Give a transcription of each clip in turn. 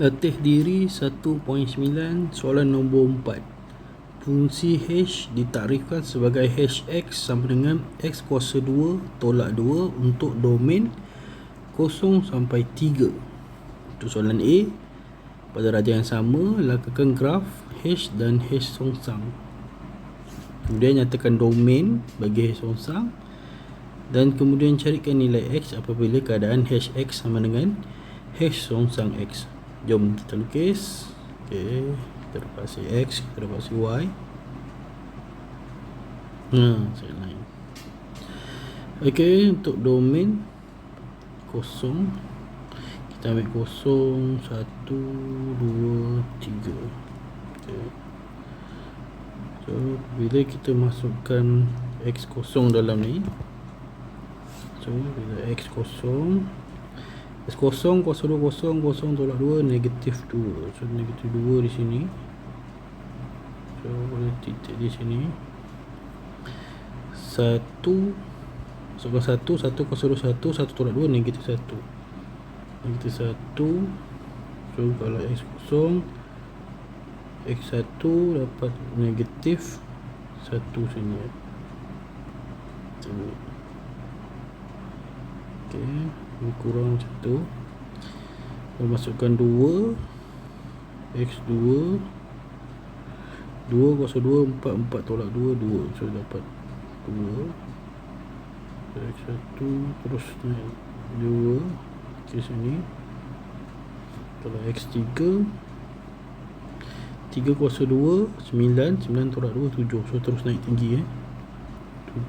Latih diri 1.9 soalan nombor 4 Fungsi H ditarifkan sebagai Hx sama dengan X kuasa 2 tolak 2 untuk domain 0 sampai 3 Untuk soalan A. Pada raja yang sama, lakukan graf H dan H songsang Kemudian nyatakan domain bagi H songsang dan kemudian carikan nilai X apabila keadaan Hx sama dengan H songsang X Jom kita lukis Okay Kita dapati X Kita dapati Y. Nah, saya lain. Okay Untuk domain Kosong. Kita ambil kosong Satu Dua Tiga. Okay So Bila kita masukkan X kosong dalam ni So bila X kosong Kosong kuasa dua kosong kosong tolak dua negatif dua. So negatif dua di sini. So boleh titik di sini. Satu masukkan satu satu kuasa dua satu satu tolak dua negatif satu. Negatif satu. So kalau X kosong X satu dapat negatif satu sini. Sini. Okay kurang macam tu. Kita masukkan 2 X2 2 kuasa 2 4 4 tolak 2 2 So dapat 2 X1 terus naik 2 Ke sini. Kalau X3 3 kuasa 2 9 9 tolak 2 7 So terus naik tinggi eh.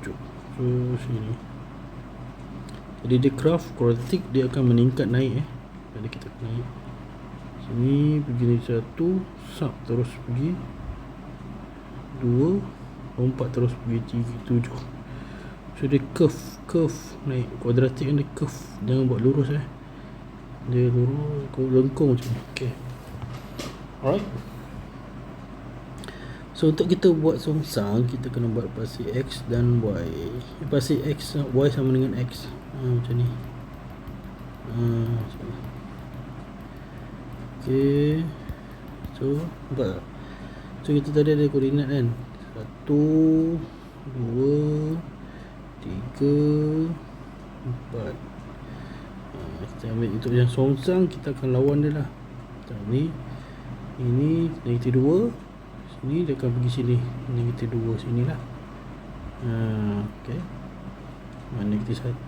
7 So sini jadi dia graf kuadratik dia akan meningkat naik eh. Jadi kita naik. Sini pergi ni satu, sub terus pergi dua, empat terus pergi tiga, tujuh. So dia curve, curve naik kuadratik ni curve. Jangan buat lurus eh. Dia lurus, kau lengkung macam ni. Okay. Alright. So untuk kita buat songsang kita kena buat pasti x dan y. Pasti x y sama dengan x. Ha, macam ni. Ha, ni. Okay. So nampak tak? So kita tadi ada koordinat kan. Satu, dua, tiga, empat. Ha, kita ambil untuk yang songsang kita akan lawan dia lah. Macam ni. Ini negatif dua ni dia akan pergi sini negatif 2 sini lah ha, ok negatif 1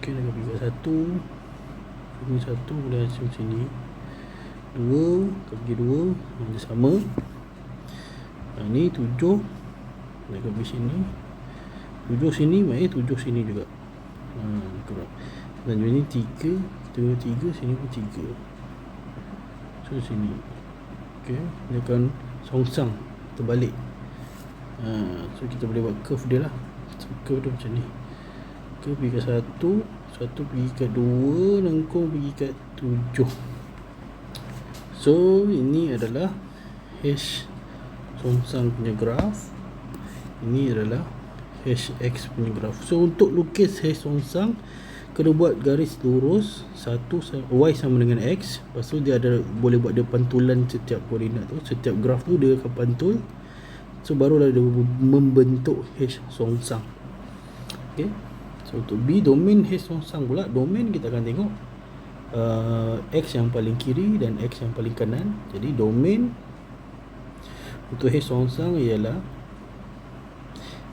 ok pergi kat 1 ini 1 boleh macam sini 2 akan pergi 2 dia sama. Ha, ni 7 dia pergi sini. 7 sini maknanya 7 sini juga. Ha, kurang dan ini 3 kita guna 3 sini pun 3 so sini. Ok dia akan songsang terbalik. Ha, so kita boleh buat curve dia lah. So, curve dia macam ni curve pergi ke satu satu pergi ke dua lengkung pergi ke tujuh. So ini adalah H songsang punya graf. Ini adalah HX punya graf. So untuk lukis H songsang kena buat garis lurus. Satu y sama dengan x. Lepas tu dia ada boleh buat dia pantulan setiap koordinat tu. Setiap graf tu dia akan pantul. So barulah dia membentuk h songsang okey so untuk b domain h songsang pula domain kita akan tengok uh, x yang paling kiri dan x yang paling kanan. Jadi domain untuk h songsang ialah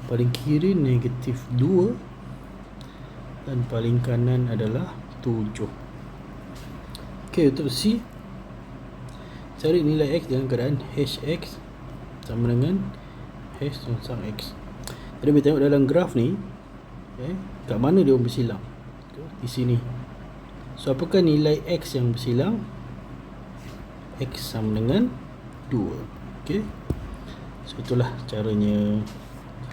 paling kiri negatif 2 dan paling kanan adalah 7 ok untuk C cari nilai X dalam keadaan HX sama dengan H songsang X. Jadi kita tengok dalam graf ni okay, kat mana dia bersilang? Di sini. So apakah nilai X yang bersilang? X sama dengan 2 ok so itulah caranya.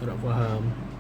Harap faham